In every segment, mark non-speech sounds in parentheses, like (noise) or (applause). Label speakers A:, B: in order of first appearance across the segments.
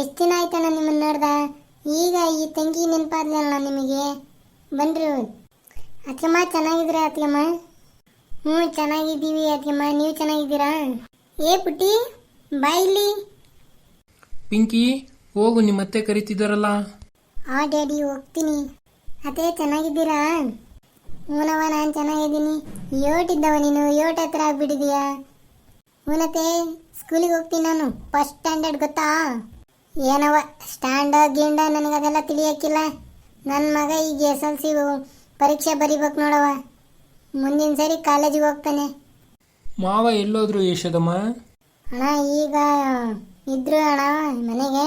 A: ಎಷ್ಟು ದಿನ ಆಯ್ತಣ್ಣ ನಿಮ್ಮನ್ನು ನೋಡ್ದ? ಈಗ ಈ ತಂಗಿ ನೆನಪಾದ್ಲಲ್ಲ ನಿಮಗೆ? ಬನ್ರಿ ಅತ್ಯಮ್ಮ ಚೆನ್ನಾಗಿದ್ರೆ ಅತ್ಯಮ್ಮ ಹ್ಞೂ ಚೆನ್ನಾಗಿದ್ದೀವಿ ಅತ್ಯಮ್ಮ ನೀವು ಚೆನ್ನಾಗಿದ್ದೀರಾ? ಏ ಪುಟ್ಟಿ ಬಾಯಿಲಿ
B: ಪಿಂಕಿ ಹೋಗು ನಿಮ್ಮ ಅತ್ತೆ ಕರಿತಿದ್ದಾರಲ್ಲ.
A: ಆ ಡ್ಯಾಡಿ ಹೋಗ್ತೀನಿ. ಅತ್ತೆ ಚೆನ್ನಾಗಿದ್ದೀರಾ? ಹೂನವ ನಾನು ಚೆನ್ನಾಗಿದ್ದೀನಿ. ಯೋಟಿದ್ದವ ನೀನು? ಯೋಟ್ ಹತ್ರ ಆಗ್ಬಿಟ್ಟಿದೀಯಾ? ಹೂನತೆ ಸ್ಕೂಲಿಗೆ ಹೋಗ್ತೀನಿ ನಾನು. ಫಸ್ಟ್ ಸ್ಟ್ಯಾಂಡರ್ಡ್ ಗೊತ್ತಾ? ಏನವ ಸ್ಟ್ಯಾಂಡ ಗೀಂಡ ನನಗದೆಲ್ಲ ತಿಳಿಯಕ್ಕಿಲ್ಲ. ನನ್ನ ಮಗ ಈಗ ಎಸ್ ಎಲ್ ಸಿ ಪರೀಕ್ಷೆ ಬರಿಬೇಕು ನೋಡವ ಮುಂದಿನ ಸರಿ ಕಾಲೇಜಿಗೆ ಹೋಗ್ತಾನೆ.
B: ಮಾವ ಎಲ್ಲೋದ್ರು ಯಶೋದಮ್ಮ?
A: ಅಣ್ಣ ಈಗ ಇದ್ರು ಅಣ್ಣ ಮನೆಗೆ.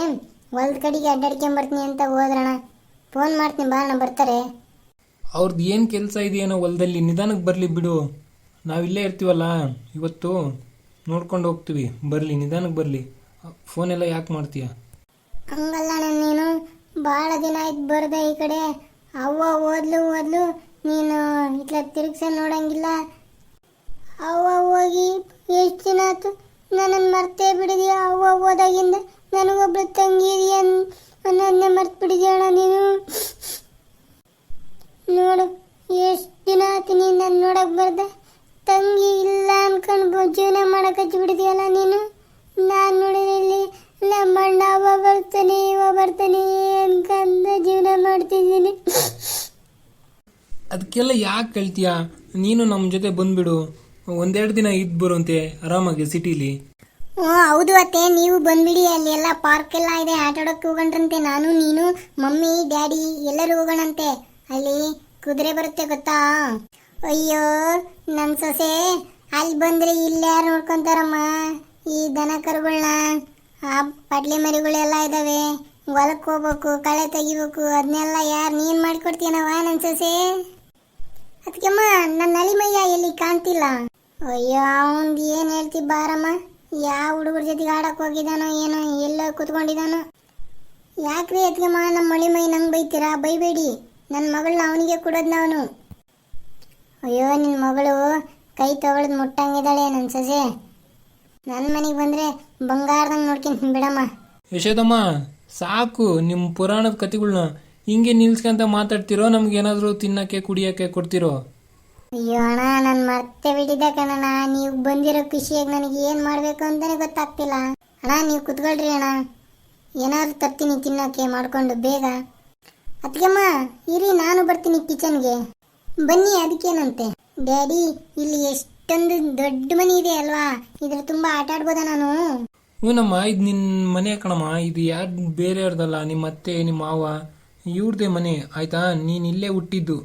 A: ಹೊಲ್ದ ಕಡೆಗೆ ಅಡ್ಡಾಡ್ಕೊಂಬರ್ತೀನಿ ಅಂತ ಹೋದ್ರಣ ಫೋನ್ ಮಾಡ್ತೀನಿ ಬಾ ಅಣ್ಣ ಬರ್ತಾರೆ.
B: ಅವ್ರದ್ದು ಏನು ಕೆಲಸ ಇದೆಯೇನೋ ಹೊಲದಲ್ಲಿ ನಿಧಾನಕ್ಕೆ ಬರಲಿ ಬಿಡು. ನಾವಿಲ್ಲೇ ಇರ್ತೀವಲ್ಲ ಇವತ್ತು. ನೋಡ್ಕೊಂಡು ಹೋಗ್ತೀವಿ. ಬರಲಿ ನಿಧಾನಕ್ಕೆ ಬರಲಿ. ಫೋನೆಲ್ಲ ಯಾಕೆ ಮಾಡ್ತೀಯ?
A: ಹಂಗಲ್ಲ ನೀನು ಭಾಳ ದಿನ ಆಯ್ತು ಬರ್ದೆ ಈ ಕಡೆ. ಅವ್ವ ಓದ್ಲು ಓದ್ಲು. ನೀನು ಇಟ್ಲ ತಿರುಗ್ಸ ನೋಡಂಗಿಲ್ಲ. ಅವ್ವ ಹೋಗಿ ಎಷ್ಟು ದಿನ ಆಯ್ತು? ನನ್ನನ್ನು ಮರ್ತೇ ಬಿಡಿದೀಯ? ಅವ್ವ ಹೋದಾಗಿಂದ ನನಗೊಬ್ಳು ತಂಗಿ ಇದೆಯ ಮರ್ತು ಬಿಡಿದ್ಯಾಣ ನೀನು? ನೋಡು, ಎಷ್ಟು ದಿನ ಆಯ್ತು ನೀನು ನನ್ನ ನೋಡಕ್ಕೆ ಬರ್ದೆ? ತಂಗಿ ಅನ್ಕೊಂಡು ಜೀವನ ಮಾಡಕ್ ಹಚ್ಚಿ ಬಿಡಿದೀಯಲ್ಲ ನೀನು? ನಾನು ನೋಡಿದ್ರೆ ಇಲ್ಲಿ ನಮ್ಮ ಅಣ್ಣ ಅವ ಬರ್ತಾನೆ ಇವ ಬರ್ತಾನೆ ಅನ್ಕಂದ ಜೀವನ ಮಾಡ್ತಿದ್ದೀನಿ.
B: ಅದಕ್ಕೆಲ್ಲ ಯಾಕೆ ಕೇಳ್ತೀಯ? ನೀನು ನಮ್ಮ ಜೊತೆ ಬಂದ್ಬಿಡು. ಒಂದೆರಡು ದಿನ ಇದ್ದು ಬರುವಂತೆ ಆರಾಮಾಗಿ ಸಿಟಿಲಿ.
A: ಹ್ಞೂ ಹೌದು ಅತ್ತೆ. ನೀವು ಬಂದ್ಬಿಡಿ ಅಲ್ಲಿ ಎಲ್ಲ ಪಾರ್ಕ್ ಎಲ್ಲ ಇದೆ ಆಟ ಆಡೋಕೆ ಹೋಗೋಣರಂತೆ ನಾನು ನೀನು ಮಮ್ಮಿ ಡ್ಯಾಡಿ ಎಲ್ಲರೂ ಹೋಗೋಣಂತೆ. ಅಲ್ಲಿ ಕುದುರೆ ಬರುತ್ತೆ ಗೊತ್ತಾ? ಅಯ್ಯೋ ನನ್ನ ಸೊಸೆ. ಅಲ್ಲಿ ಬಂದ್ರೆ ಇಲ್ಲಿ ಯಾರು ನೋಡ್ಕೊಂತಾರಮ್ಮ? ಈ ದನ ಕರುಗಳನ್ನ ಆ ಪಡ್ಲಿ ಮರಿಗಳೆಲ್ಲ ಇದ್ದಾವೆ ಹೊಲಕ್ಕೆ ಹೋಗ್ಬೇಕು, ಕಳೆ ತೆಗಿಬೇಕು ಅದನ್ನೆಲ್ಲ ಯಾರು ನೀನು ಮಾಡಿಕೊಡ್ತೀನವ ನನ್ನ ಸೊಸೆ? ಅದಕ್ಕೆಮ್ಮ ನನ್ನ ನಲಿಮಯ್ಯ ಎಲ್ಲಿ ಕಾಣ್ತಿಲ್ಲ? ಅಯ್ಯೋ ಅವನ್ದು ಏನು ಹೇಳ್ತಿ ಬಾರಮ್ಮ? ಯಾವ ಹುಡುಗರ ಜೊತೆಗೆ ಆಡಕ್ ಹೋಗಿದಾನೋ ಏನೋ, ಎಲ್ಲೋ ಕುತ್ಕೊಂಡಿದಾನೋ. ಯಾಕ್ರಿ ಅದಕ್ಕೆಮ್ಮ ನಮ್ಮ ಮಳಿಮೈ ನಂಗೆ ಬೈತೀರಾ? ಬೈಬೇಡಿ. ನನ್ನ ಮಗಳನ್ನ ಅವನಿಗೆ ಕೊಡೋದ್ನ ಅವನು ಅಯ್ಯೋ ನಿನ್ನ ಮಗಳು ಕೈ ತಗೊಳದ್ ಮುಟ್ಟಂಗಿದ್ದಾಳೆ ನನ್ನ ಸೊಸೆ ನನ್ನ ಮನೆಗೆ ಬಂದ್ರೆ ಬಂಗಾರದಂಗೆ ನೋಡ್ಕೊಂಡು ಬಿಡಮ್ಮ.
B: ಯಶೋದಮ್ಮ ಸಾಕು ನಿಮ್ಮ ಪುರಾಣದ ಕತೆಗಳ್ನ ಹಿಂಗೆ ನಿಲ್ಸ್ಕೊಂತ ಮಾತಾಡ್ತಿರೋ ನಮ್ಗೆ ಏನಾದರೂ ತಿನ್ನಕ್ಕೆ ಕುಡಿಯಕ್ಕೆ ಕೊಡ್ತಿರೋ?
A: ಅಯ್ಯೋ ಅಣ್ಣ ನಾನು ಮತ್ತೆ ಬಿಟ್ಟಿದ್ದೆ ಕಣಣ್ಣ. ನೀವು ಬಂದಿರೋ ಖುಷಿಯಾಗಿ ನನಗೆ ಏನು ಮಾಡಬೇಕು ಅಂತಾನೆ ಗೊತ್ತಾಗ್ತಿಲ್ಲ. ಅಣ್ಣ ನೀವು ಕುತ್ಕೊಳ್ರಿ ಅಣ್ಣ. ಏನಾದ್ರು ತರ್ತೀನಿ ತಿನ್ನಕ್ಕೆ ಮಾಡ್ಕೊಂಡು ಬೇಗ. ಅದಕ್ಕೆಮ್ಮ ಇರಿ ನಾನು ಬರ್ತೀನಿ ಕಿಚನ್ಗೆ ಬನ್ನಿ ಅದಕ್ಕೇನಂತೆ. ಡ್ಯಾಡಿ ಇಲ್ಲಿ ಎಷ್ಟೊಂದು ದೊಡ್ಡ ಮನೆ ಇದೆ ಅಲ್ವಾ? ಇದ್ರ ತುಂಬಾ ಆಟ ಆಡ್ಬೋದ ನಾನು?
B: ಹ್ಞೂನಮ್ಮ ಇದು ನಿನ್ನ ಮನೆ ಕಣಮ್ಮ. ಇದು ಯಾರು ಬೇರೆಯವ್ರದಲ್ಲ ನಿಮ್ಮ ಅತ್ತೆ ನಿಮ್ಮ ಮಾವ. ಇವ್ರದೇ ಮನೆ ಆಯ್ತಾ? ನೀನು ಇಲ್ಲೇ ಹುಟ್ಟಿದ್ದು.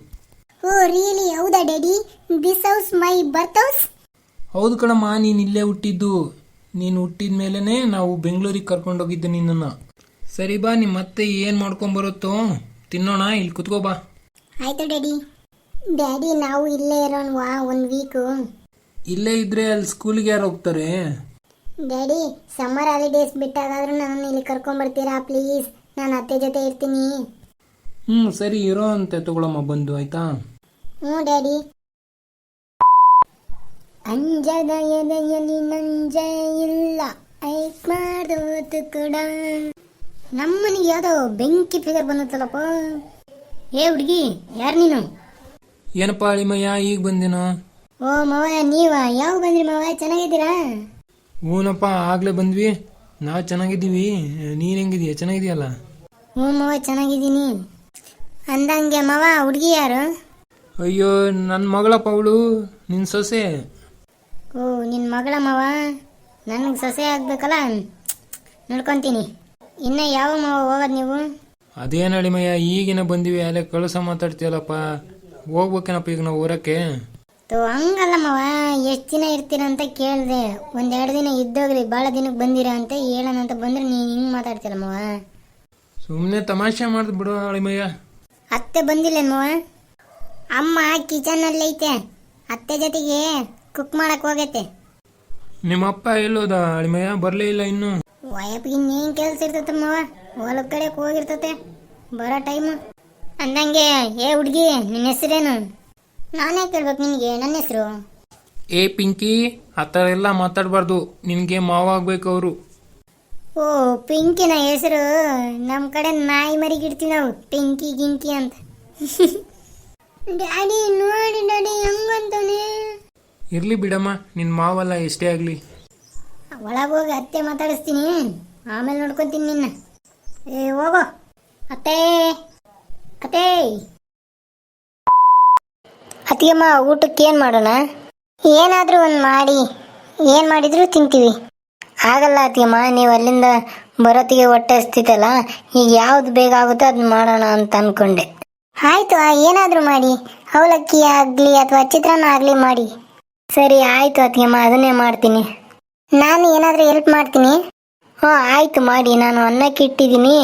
A: ಓ ರಿಯಲಿ ಹೌದಾ daddy? This house my birth house
B: ಹೌದು ಕಣಮ್ಮ ನೀನು ಇಲ್ಲೇ ಹುಟ್ಟಿದ್ದು. ನೀನು ಹುಟ್ಟಿದ ಮೇಲೇ ನಾವು ಬೆಂಗಳೂರಿಗೆ ಕರ್ಕೊಂಡು ಕರ್ಕೊಂಡೋಗಿದ್ದು ನಿನ್ನನ್ನು. ಸರಿ ಬಾ ನಿಮ್ಮ ಅತ್ತೆ ಏನು ಮಾಡ್ಕೊಂಬರುತ್ತೋ ತಿನ್ನೋಣ ಇಲ್ಲಿ ಕುತ್ಕೋ ಬಾ.
A: ಆಯ್ತು ಡ್ಯಾಡಿ. ಡ್ಯಾಡಿ ನಾವು ಇಲ್ಲೇ ಇರೋಣವಾ ಒಂದು ವೀಕು
B: ಇಲ್ಲೇ ಇದ್ರೆ ಅಲ್ಲಿ ಸ್ಕೂಲ್ಗೆ ಯಾರು ಹೋಗ್ತಾರೆ?
A: ಡ್ಯಾಡಿ ಸಮ್ಮರ್ ಹಾಲಿಡೇಸ್ ಬಿಟ್ಟಾಗಾದ್ರೂ ನನ್ನ ಇಲ್ಲಿ ಕರ್ಕೊಂಬರ್ತೀರಾ ಪ್ಲೀಸ್ ನಾನು ಅತ್ತೆ ಜೊತೆ ಇರ್ತೀನಿ.
B: ಹ್ಞೂ ಸರಿ ಇರೋ ಅಂತೆ ತಗೊಳಮ್ಮ ಬಂದು ಆಯ್ತಾ?
A: ಹ್ಞೂ ಡ್ಯಾಡಿ. ಅಂಜದ ಎದೆಯಲ್ಲಿ ನಂಜ ಇಲ್ಲ ಐಕ್ ಮಾಡೋದು ಕೂಡ. ನಮ್ಮನಿಗೆ ಯಾವುದೋ ಬೆಂಕಿ ಫಿಗರ್ ಬಂದತ್ತಲ್ಲಪ್ಪ. ಏ ಹುಡುಗಿ ಯಾರು ನೀನು?
B: ಏನಪ್ಪ ಅಳಿಮಯ್ಯ ಈಗ ಬಂದಿನ?
A: ಓ ಮವ ನೀವ ಯಾವ ಬಂದ್ರಿ ಮಾವ ಚೆನ್ನಾಗಿದ್ದೀರಾ?
B: ಹೂನಪ್ಪ ಆಗ್ಲೇ ಬಂದ್ವಿ. ನಾವು ಚೆನ್ನಾಗಿದ್ದೀವಿ. ನೀನು ಹೆಂಗಿದೀಯ? ಚೆನ್ನಾಗಿದೆಯಲ್ಲ?
A: ಹ್ಞೂ ಮಾವ ಚೆನ್ನಾಗಿದ್ದೀನಿ. ಅಂದಂಗೆ ಮಾವ ಹುಡುಗಿ ಯಾರು?
B: ಅಯ್ಯೋ ನನ್ನ ಮಗಳಪ್ಪ ಅವಳು. ನಿನ್ನ ಸೊಸೆ?
A: ಓ ನಿನ್ನ ಮಗಳ ಮಾವ? ನನಗೆ ಸೊಸೆ ಆಗ್ಬೇಕಲ್ಲ? ನೋಡ್ಕೊಂತೀನಿ. ಇನ್ನ ಯಾವ ಮಾವ ಹೋಗೋದು ನೀವು?
B: ಅದೇನು ಅಳಿಮಯ್ಯ ಈಗಿನ ಬಂದಿವಿ ಅಲ್ಲೇ ಕಳಸ ಮಾತಾಡ್ತೀಯಲ್ಲಪ್ಪ. ಹೋಗ್ಬೇಕೇನಪ್ಪ ಈಗ ನಾವು ಊರಕ್ಕೆ?
A: ತೋ ಹಂಗಲ್ಲ ಮಾವ ಎಷ್ಟು ದಿನ ಇರ್ತೀರ ಅಂತ ಕೇಳಿದೆ. ಒಂದೆರಡು ದಿನ ಇದ್ದೋಗ್ರಿ ಭಾಳ ದಿನಕ್ಕೆ ಬಂದಿರ ಅಂತ ಹೇಳೋಣ ಅಂತ ಬಂದ್ರೆ ನೀನು ಹಿಂಗೆ ಮಾತಾಡ್ತೀರ ಮಾವ
B: ಸುಮ್ಮನೆ ತಮಾಷೆ ಮಾಡಿದ್ ಬಿಡು ಅಳಿಮಯ್ಯ.
A: ಅತ್ತೆ ಬಂದಿಲ್ಲ ಮಾವ ಅಮ್ಮ ಕಿಚನಲ್ಲಿ ಐತೆ. ಅತ್ತೆ ಜೊತೆಗೆ ಕುಕ್ ಮಾಡಕ್ ಹೋಗೈತೆ.
B: ನಿಮ್ಮಪ್ಪ ಎಲ್ಲೋದ ಅಳಿಮಯ್ಯ? ಬರಲೇ ಇಲ್ಲ ಇನ್ನು.
A: ವಯಪ್ಪಿಗೆ ಇನ್ನೇನು ಕೆಲಸ ಇರ್ತೈತೆ ಮಾವ ಹೊಲದ ಕಡೆ ಹೋಗಿರ್ತತೆ. ಬರೋ ಟೈಮು ಅಂದಂಗೆ ಏ ಹುಡುಗಿ ನಿನ್ನ ಹೆಸರೇನು? ನಾನೇ ಕೇಳ್ಬೇಕು ನಿನಗೆ ನನ್ನ ಹೆಸರು.
B: ಏ ಪಿಂಕಿ ಆ ಥರ ಎಲ್ಲ ಮಾತಾಡಬಾರ್ದು ನಿನಗೆ ಮಾವ ಆಗ್ಬೇಕು ಅವರು.
A: ಓ ಪಿಂಕಿನ ಹೆಸರು? ನಮ್ಮ ಕಡೆ ನಾಯಿ ಮರಿಗಿಡ್ತೀವಿ ನಾವು ಪಿಂಕಿ ಗಿಂಕಿ ಅಂತ. (laughs) ಡ್ಯಾಡಿ ನೋಡಿ ಡ್ಯಾಡಿ ಹೆಂಗಂತಾನೆ
B: ಇರ್ಲಿ ಬಿಡಮ್ಮ ನಿನ್ನ ಮಾವಲ್ಲ ಎಷ್ಟೇ ಆಗಲಿ.
A: ಒಳಗೆ ಹೋಗಿ ಅತ್ತೆ ಮಾತಾಡಿಸ್ತೀನಿ ಆಮೇಲೆ ನೋಡ್ಕೊತೀನಿ ನಿನ್ನ. ಏ ಹೋಗೋ ಅತ್ತೆ. ಅತ್ತೆ ಅತ್ತಿಗೆಮ್ಮ ಊಟಕ್ಕೆ ಏನು ಮಾಡೋಣ? ಏನಾದರೂ ಒಂದು ಮಾಡಿ. ಏನು ಮಾಡಿದ್ರು ತಿಂತೀವಿ. ಆಗಲ್ಲ ಅತ್ತಿಗೆಮ್ಮ ನೀವು ಅಲ್ಲಿಂದ ಬರೋತ್ತಿಗೆ ಹೊಟ್ಟೆ ಹಸ್ತಿತ್ತಲ್ಲ, ಈಗ ಯಾವ್ದು ಬೇಗ ಆಗುತ್ತೋ ಅದನ್ನ ಮಾಡೋಣ ಅಂತ ಅನ್ಕೊಂಡೆ. ಆಯ್ತು ಏನಾದರೂ ಮಾಡಿ. ಅವಲಕ್ಕಿ ಆಗಲಿ ಅಥವಾ ಚಿತ್ರಾನ್ನ ಆಗಲಿ ಮಾಡಿ. ಸರಿ, ಆಯ್ತು ಅತ್ತಿಗೆಮ್ಮ ಅದನ್ನೇ ಮಾಡ್ತೀನಿ. ನಾನು ಏನಾದರೂ ಹೆಲ್ಪ್ ಮಾಡ್ತೀನಿ? ಹ್ಞೂ ಆಯ್ತು, ಮಾಡಿ. ನಾನು ಅನ್ನಕ್ಕೆ ಇಟ್ಟಿದ್ದೀನಿ.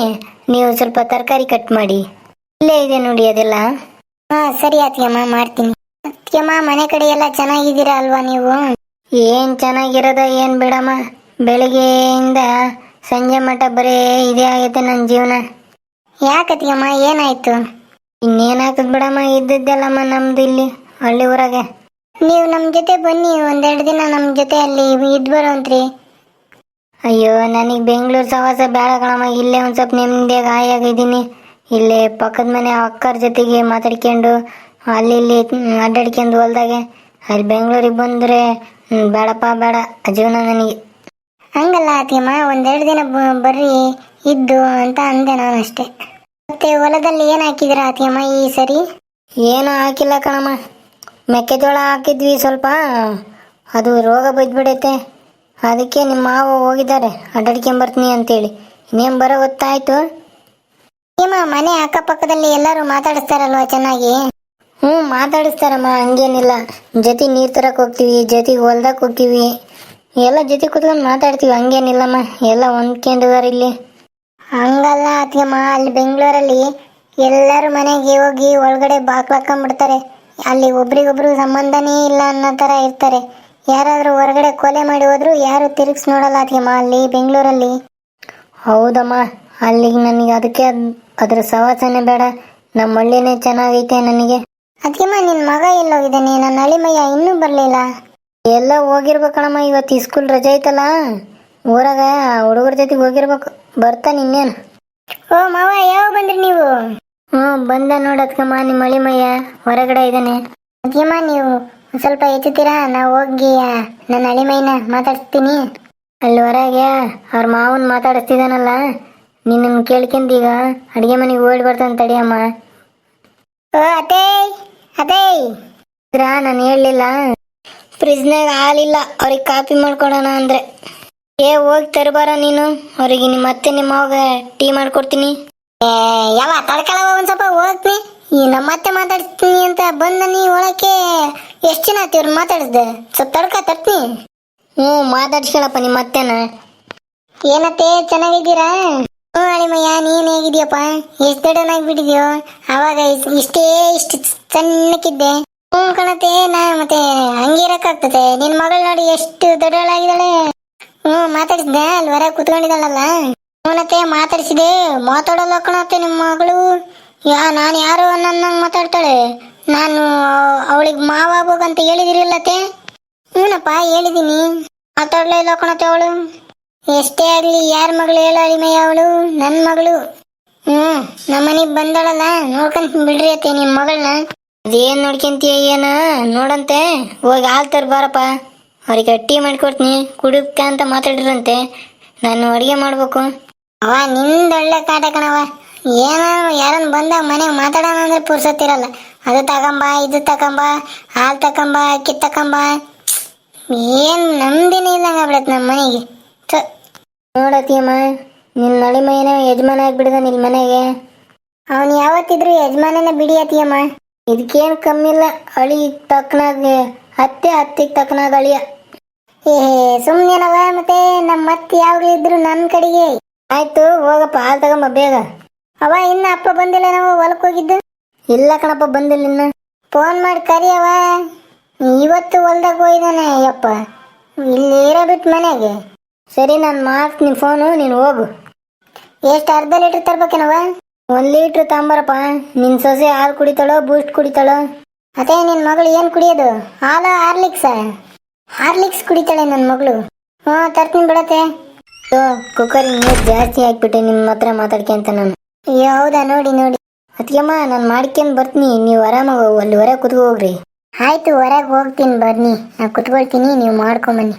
A: ನೀವು ಸ್ವಲ್ಪ ತರಕಾರಿ ಕಟ್ ಮಾಡಿ. ಇಲ್ಲೇ ಇದೆ ನೋಡಿ ಅದೆಲ್ಲ. ಹಾ ಸರಿ ಅತ್ತಿಗೆಮ್ಮ ಮಾಡ್ತೀನಿ. ಅತ್ತಿಗೆಮ್ಮ ಮನೆ ಕಡೆ ಎಲ್ಲ ಚೆನ್ನಾಗಿದ್ದೀರಾ ಅಲ್ವಾ ನೀವು? ಏನ್ ಚೆನ್ನಾಗಿರೋದ ಏನ್ ಬಿಡಮ್ಮ. ಬೆಳಿಗ್ಗೆಯಿಂದ ಸಂಜೆ ಮಠ ಬರೇ ಇದೇ ಆಗೈತೆ ನನ್ನ ಜೀವನ. ಯಾಕತ್ತಿಗೆಮ್ಮ ಏನಾಯ್ತು? ಇನ್ನೇನಾಗ್ತದ ಬಿಡಮ್ಮ ಇದ್ದಿದ್ದಲ್ಲಮ್ಮ ನಮ್ದು ಇಲ್ಲಿ ಹಳ್ಳಿ ಊರಾಗೆ. ನೀವು ನಮ್ಮ ಜೊತೆ ಬನ್ನಿ ಒಂದೆರಡು ದಿನ ನಮ್ಮ ಜೊತೆ ಅಲ್ಲಿ ಇದ್ ಬರೋಂತ್ರಿ. ಅಯ್ಯೋ ನನಗೆ ಬೆಂಗಳೂರು ಸವಾಸ ಬೇಡ ಕಣಮ್ಮ. ಇಲ್ಲೇ ಒಂದು ಸ್ವಲ್ಪ ನೆಮ್ಮದಿಯಾಗಿ ಹಾಯಾಗಿದ್ದೀನಿ ಇಲ್ಲೇ ಪಕ್ಕದ ಮನೆ ಅಕ್ಕರ ಜೊತೆಗೆ ಮಾತಾಡ್ಕೊಂಡು ಅಲ್ಲಿ ಇಲ್ಲಿ ಅಡ್ಡಾಡ್ಕೊಂಡು ಹೊಲ್ದಾಗೆ. ಅಲ್ಲಿ ಬೆಂಗಳೂರಿಗೆ ಬಂದರೆ ಬೇಡಪ್ಪ ಬೇಡ ಜೀವನ ನನಗೆ. ಹಂಗಲ್ಲ ಆತಿಮ್ಮ ಒಂದೆರಡು ದಿನ ಬರ್ರಿ ಇದ್ದು ಅಂತ ಅಂದೆ ನಾನು ಅಷ್ಟೇ. ಮತ್ತೆ ಹೊಲದಲ್ಲಿ ಏನು ಹಾಕಿದಿರ ಆತಿಯಮ್ಮ ಈ ಸರಿ? ಏನೂ ಹಾಕಿಲ್ಲ ಕಣಮ್ಮ. ಮೆಕ್ಕೆಜೋಳ ಹಾಕಿದ್ವಿ ಸ್ವಲ್ಪ. ಅದು ರೋಗ ಬಿದ್ದುಬಿಡೈತೆ ಅದಕ್ಕೆ ನಿಮ್ಮ ಮಾವು ಹೋಗಿದ್ದಾರೆ. ಅಡ್ಡಾಡ್ಕೊಂಬರ್ತೀನಿ ಅಂತೇಳಿ. ಇನ್ನೇನು ಬರೋ ಗೊತ್ತಾಯ್ತು. ನಿಮ್ಮ ಮನೆ ಅಕ್ಕಪಕ್ಕದಲ್ಲಿ ಎಲ್ಲರೂ ಮಾತಾಡಿಸ್ತಾರಲ್ವಾ ಚೆನ್ನಾಗಿ? ಹ್ಞೂ, ಮಾತಾಡಿಸ್ತಾರಮ್ಮ, ಹಂಗೇನಿಲ್ಲ. ಜೊತೆ ನೀರು ತರಕ್ಕೆ ಹೋಗ್ತೀವಿ ಜೊತೆಗೆ ಹೊಲ್ದಕ್ಕೆ ಹೋಗ್ತೀವಿ ಎಲ್ಲ ಜೊತೆ ಕೂತ್ಕೊಂಡು ಮಾತಾಡ್ತೀವಿ, ಹಂಗೇನಿಲ್ಲಮ್ಮ. ಎಲ್ಲ ಹೊಂದ್ಕೊಂಡಿದಾರೆ ಇಲ್ಲಿ. ಹಂಗಲ್ಲ ಅತ್ತಿಗೆಮ್ಮ ಅಲ್ಲಿ ಬೆಂಗಳೂರಲ್ಲಿ ಎಲ್ಲರೂ ಮನೆಗೆ ಹೋಗಿ ಒಳಗಡೆ ಬಾಕ್ಲಾಕೊಂಡ್ಬಿಡ್ತಾರೆ ಅಲ್ಲಿ ಒಬ್ರಿಗೊಬ್ರು ಸಂಬಂಧನೇ ಇಲ್ಲ ಅನ್ನೋ ಥರ ಇರ್ತಾರೆ. ಯಾರಾದರೂ ಹೊರಗಡೆ ಕೊಲೆ ಮಾಡಿ ಹೋದ್ರು ಯಾರು ತಿರುಗಿಸ್ ನೋಡಲ್ಲ ಅತ್ತಿಗೆಮ್ಮ ಅಲ್ಲಿ ಬೆಂಗಳೂರಲ್ಲಿ. ಹೌದಮ್ಮ. ಅಲ್ಲಿಗೆ ನನಗೆ ಅದಕ್ಕೆ ಅದರ ಸವಾಸನೆ ಬೇಡ. ನಮ್ಮ ಹಳ್ಳಿನೇ ಚೆನ್ನಾಗೈತೆ ನನಗೆ. ಅದಕ್ಕೆಮ್ಮ ನಿನ್ ಮಗ ಎಲ್ಲೋಗಿದ್ದಾನೆ? ನನ್ನ ಅಳಿಮಯ್ಯ ಇನ್ನೂ ಬರಲಿಲ್ಲ. ಎಲ್ಲ ಹೋಗಿರ್ಬೇಕಣಮ್ಮ ಇವತ್ತು ಸ್ಕೂಲ್ ರಜೆ ಐತಲ್ಲ. ಊರಾಗ ಹುಡುಗರ ಜೊತೆಗೆ ಹೋಗಿರ್ಬೇಕು. ಬರ್ತಾನೆ ಇನ್ನೇನು. ಓ ಮಾವ ಯಾವ ಬಂದ್ರಿ ನೀವು? ಹ್ಞೂ ಬಂದ ನೋಡತ್ಕಮ್ಮ ನಿಮ್ಮ ಅಳಿಮಯ್ಯ ಹೊರಗಡೆ ಇದ್ದಾನೆ. ಅದ್ಯಮ್ಮ ನೀವು ಸ್ವಲ್ಪ ಹೆಚ್ಚುತ್ತೀರಾ ನಾ ಹೋಗಿ ನನ್ನ ಅಳಿಮಯ್ಯನ ಮಾತಾಡ್ತೀನಿ ಅಲ್ಲಿ ಹೊರಗೆ ಅವ್ರ ಮಾವನ್ ಮಾತಾಡಿಸ್ತಿದ್ದಾನಲ್ಲ. ನಿನ್ನ ಕೇಳ್ಕೊಂಡ್ ಈಗ ಅಡಿಗೆ ಮನೆಗೆ ಓಡಿ ಬರ್ತಾನೆ ತಡಿಯಮ್ಮ ಓ ಅತೇ ಅತೇ ನಾನು ಹೇಳಲಿಲ್ಲ. ಫ್ರಿಜ್ನಾಗ ಹಾಲಿಲ್ಲ ಅವ್ರಿಗೆ ಕಾಪಿ ಮಾಡ್ಕೊಡೋಣ ಅಂದ್ರೆ. ಏ ಹೋಗಿ ತರಬಾರ ನೀನು. ಅವ್ರಿಗೆ ನಿಮ್ಮ ಅತ್ತೆ ನಿಮ್ಮ ಅವಾಗ ಟೀ ಮಾಡ್ಕೊಡ್ತೀನಿ. ಏ ಯಾವ ತಡ್ಕೊಳವ ಒಂದ್ ಸ್ವಲ್ಪ ಹೋಗ್ತೀನಿ. ಈ ನಮ್ಮ ಅತ್ತೆ ಮಾತಾಡ್ತೀನಿ ಅಂತ ಬಂದ ನೀ ಒಳಕ್ಕೆ ಎಷ್ಟು ಜನ ಆತಿ ಅವ್ರು ಮಾತಾಡಿಸ್ದೆ ಸ್ವಲ್ಪ ತಡ್ಕ ತರ್ತೀನಿ. ಹ್ಞೂ ಮಾತಾಡ್ಸ್ಕೊಳಪ್ಪ ನಿಮ್ಮ ಅತ್ತೆನ. ಏನತ್ತೆ ಚೆನ್ನಾಗಿದ್ದೀರಾ? ಅಳಿಮಯ್ಯ, ನೀನ್ ಹೇಗಿದ್ಯಪ್ಪ? ಎಷ್ಟು ದೊಡ್ಡನಾಗಿ ಬಿಟ್ಟಿದ್ಯೋ ಅವಾಗ ಇಷ್ಟೇ ಇಷ್ಟು ಸಣ್ಣಕ್ಕಿದ್ದೆ. ಹ್ಞೂ ಕಣತೆ, ನಾ ಮತ್ತೆ ಹಂಗಿರಕ್ಕಾಗ್ತದೆ. ನಿನ್ ಮಗಳು ನೋಡಿ ಎಷ್ಟು ದೊಡ್ಡವಳಾಗಿದ್ದಾಳೆ. ಹ್ಞೂ ಮಾತಾಡಿಸಿದೆ ಅಲ್ಲಿ ಹೊರ ಕುತ್ಕೊಂಡಿದ್ದಾಳಲ್ಲ. ಹ್ಞೂನತ್ತೆ, ಮಾತಾಡಿಸಿದೆ. ಮಾತಾಡಲ್ಲ ಕಣತ್ತೆ ನಿಮ್ಮ ಮಗಳು. ಯಾ, ನಾನು ಯಾರು ಅನ್ನಂಗೆ ಮಾತಾಡ್ತಾಳೆ. ನಾನು ಅವಳಿಗೆ ಮಾವ ಆಗ್ಬೇಕಂತ ಹೇಳಿದಿರಿಲ್ಲತ್ತೆ. ಹ್ಞೂನಪ್ಪ ಹೇಳಿದ್ದೀನಿ ಮಾತಾಡಲೇ ಇಲ್ಲ ಕಣತ್ತೆ ಅವಳು. ಎಷ್ಟೇ ಆಗಲಿ ಯಾರ ಮಗಳು ಹೇಳು ಅಳಿಮಯ್ಯ ಅವಳು? ನನ್ನ ಮಗಳು. ಹ್ಮ್, ನಮ್ಮನೆಗೆ ಬಂದಳಲ್ಲ ನೋಡ್ಕೊಂತ ಬಿಡ್ರಿ ಅತ್ತೆ ನಿಮ್ ಮಗಳನ್ನ ಅದೇನ್ ನೋಡ್ಕೊಂತೀಯ ಏನ ನೋಡಂತೆ, ಹೋಗಿ ಹಾಲ್ ತರ್ ಬಾರಪ್ಪ. ಅವ್ರಿಗೆ ಟೀ ಮಾಡ್ಕೊಡ್ತೀನಿ, ಕುಡುಕ ಅಂತ ಮಾತಾಡಿರಂತೆ ನಾನು ಅಡುಗೆ ಮಾಡ್ಬೇಕು. ಅವ ನಿಂದ ಒಳ್ಳೆ ಕಾಟ ಕಣವ ಏನ ಯಾರನ್ನ ಬಂದಾಗ ಮನೆಗೆ ಮಾತಾಡೋಣ ಅಂದ್ರೆ ಪುರ್ಸತ್ತಿರಲ್ಲ. ಅದು ತಗೊಂಬ, ಇದು ತಗೊಂಬ, ಹಾಲು ತಗೊಂಬ ಅಕ್ಕಿ ತಗೊಂಬ. ಏನ್ ನಂಬಿನೇ ಇಲ್ಲಂಗ ಬಿಡತ್ ನಮ್ಮ ಮನೆಗೆ ನೋಡತಿಯಮ್ಮ ನಿನ್ನ ನಳಿಮಯ್ಯನ ಯಜಮಾನ ಆಗ್ಬಿಡ್ದ ನಿನ್ ಮನೆಗೆ. ಅವನು ಯಾವತ್ತಿದ್ರು ಯಜಮಾನನ ಬಿಡಿಯತಿಯಮ್ಮ ಇದಕ್ಕೇನು ಕಮ್ಮಿ ಇಲ್ಲ ಅಳಿ ತಕ್ಕನಾಗ ಹತ್ತೆ ಹತ್ತಿಗ್ ತಕ್ಕನಾಗ ಅಳಿಯ. ಏ ಸುಮ್ಮನೆನವ ಮತ್ತೆ ನಮ್ಮ ಅತ್ತೆ ಯಾವಾಗಲೂ ಇದ್ರು ನನ್ನ ಕಡೆಗೆ. ಆಯ್ತು, ಹೋಗಪ್ಪ, ಹಾಲು ತಗೊಂಬ, ಬೇಗ. ಅವ ಇನ್ನ ಅಪ್ಪ ಬಂದಿಲ್ಲ ನಾವು ಹೊಲಕ್ಕೆ ಹೋಗಿದ್ದು? ಇಲ್ಲ ಕಣಪ್ಪ, ಬಂದಿಲ್ಲ ಇನ್ನ. ಫೋನ್ ಮಾಡಿ ಕರಿಯವ ಇವತ್ತು ಹೊಲ್ದಾಗ ಹೋಗಿದಾನೆ ಅಯ್ಯಪ್ಪ. ಇಲ್ಲಿ ಇರೋ ಬಿಟ್ಟು ಮನೆಗೆ. ಸರಿ, ನಾನು ಮಾಡ್ತೀನಿ ಫೋನು ನೀನು ಹೋಗು. ಎಷ್ಟು ಅರ್ಧ ಲೀಟ್ರ್ ತರ್ಬೇಕೇನವ ಒಂದು ಲೀಟ್ರ್ ತಗೊಂಬರಪ್ಪ ನಿನ್ ಸೊಸೆ ಹಾಲು ಕುಡಿತಾಳೋ ಬೂಸ್ಟ್ ಕುಡಿತಾಳೋ? ಅದೇ, ನಿನ್ ಮಗಳು ಏನು ಕುಡಿಯೋದು? ಹಾಲು, ಹಾರ್ಲಿಕ್ಸ? ಹಾರ್ಲಿಕ್ಸ್ ಕುಡಿತಾಳೆ ನನ್ನ ಮಗಳು. ಹಾ ತರ್ತೀನಿ ಬಿಡತ್ತೆ. ಕುಕ್ಕರ್ ನೀರು ಜಾಸ್ತಿ ಹಾಕ್ಬಿಟ್ಟೆ ನಿಮ್ಮ ಹತ್ರ ಮಾತಾಡ್ಕೊಂತ ನಾನು. ಹೌದಾ? ನೋಡಿ ನೋಡಿ. ಅದಕ್ಕೆಮ್ಮ ನಾನು ಮಾಡ್ಕೊಂಡು ಬರ್ತೀನಿ. ನೀವು ಆರಾಮಾಗಿ ಅಲ್ಲಿ ಹೊರಗೆ ಕುತ್ಕೋಗ್ರಿ ಆಯ್ತು, ಹೊರಗೆ ಹೋಗ್ತೀನಿ ಬನ್ನಿ ನಾನು ಕುತ್ಕೊಳ್ತೀನಿ, ನೀವು ಮಾಡ್ಕೊಂಬನ್ನಿ